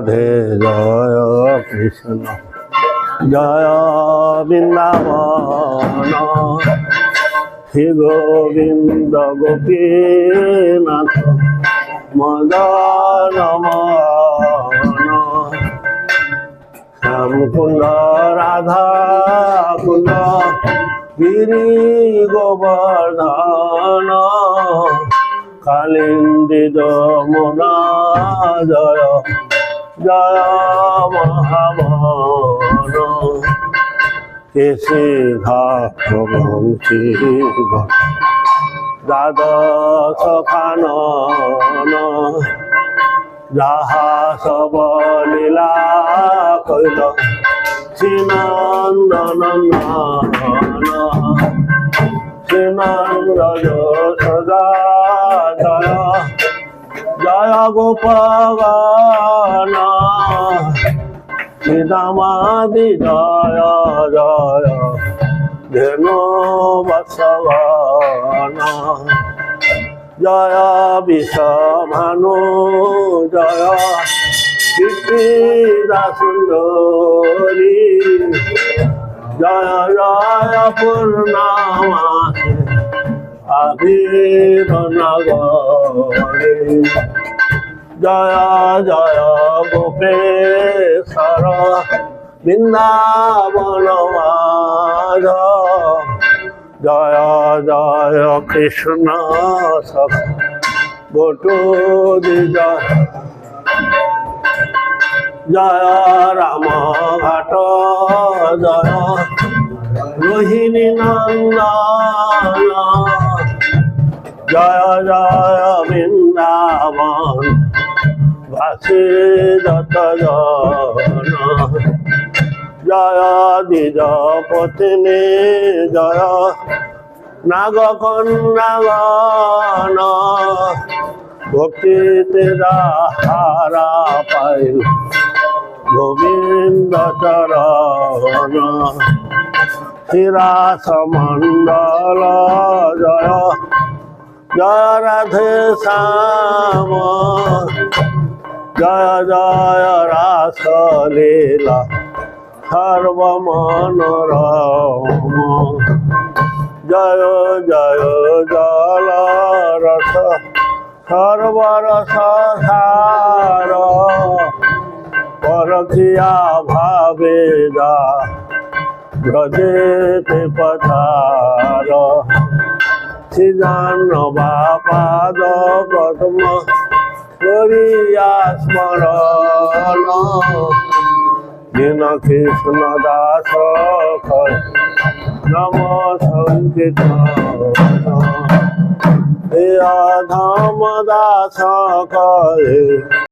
রাধে, জয় কৃষ্ণ। জয় বৃন্দাবন। শ্রী গোবিন্দ গোপীনাথ মদন শ্যামকুণ্ড রাধা কুণ্ড, গিরি গোবর্ধন। কালিন্দি যমুনা জয়। জয় মহাবন কেশে বংশী দ্বাদশ খানন যাহা সব লীলা কইল শ্রীনন্দন শ্রীনন্দ সদা জয় জয় গোপাল শ্রীরামাদি জয় জয় ধেনু বৎসবন জয় বিশ্বভানু জয় কীর্তিদা সুন্দরী জয় জয় পূর্ণমাসে আবির্নগরে জয় জয় গোপেশ্বর বৃন্দাবন জয় জয় কৃষ্ণ সখ। বটু জয় জয় রাম ঘাট। জয় রোহিণী নন্দন। জয় জয় বৃন্দাবন ভাসে যত জয় দ্বিজ পত্নী জয় নাগকন্যাগণ ভক্তিতে হারা পাইল গোবিন্দ চরণ শিরাস মণ্ডল জয়। জয় রাধে শ্যাম। জয় জয় রাস লীলা সর্বমনোরম। জয় জয় জল রস সর্বরস সার পরখিয়া ভাবে যা, ব্রজেতে পথার সিজান বাপাদ পদ্ম করিয়া স্মরণ। দীন কৃষ্ণ দাস নম সংগীত ধাম দাস করে